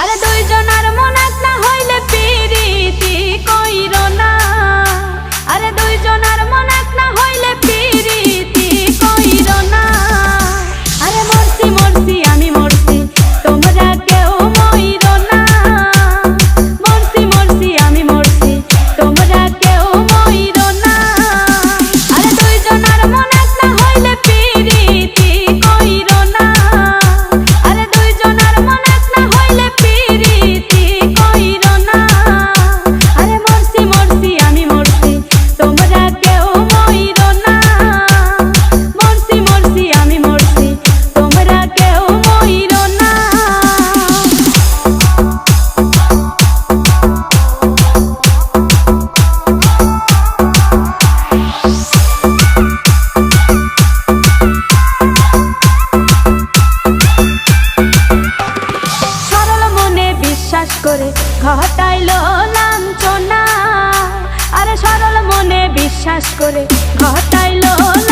আর দুইজনার মনে হইল লাঞ্চনা আর সরল মনে বিশ্বাস করে ঘটাইলো ঘটাইল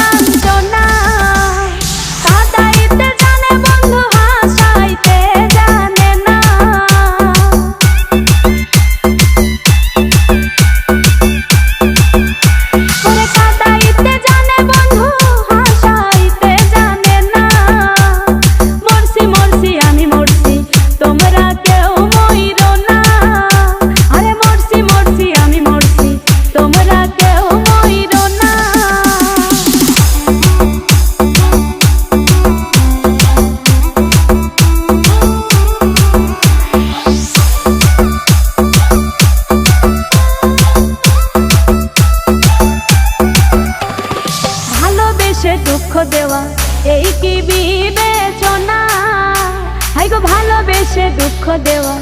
দুঃখ দেওয়া।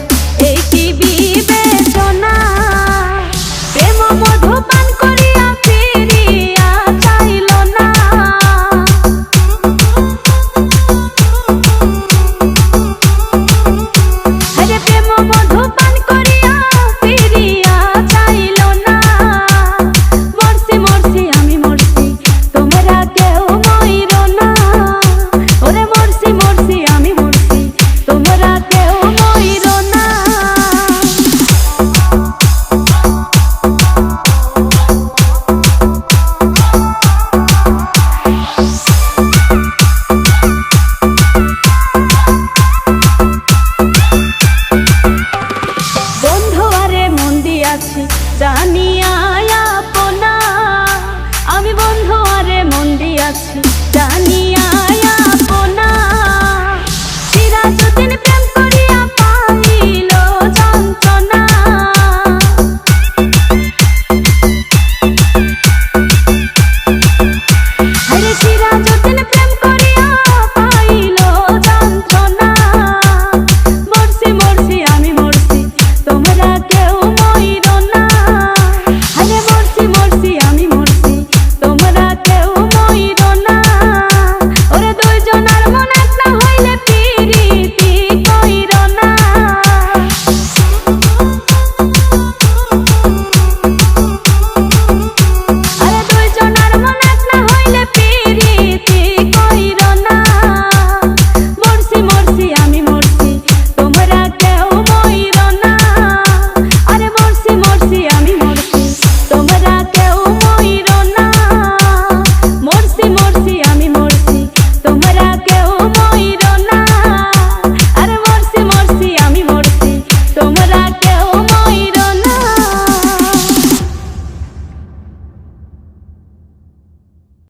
এই কি বিবে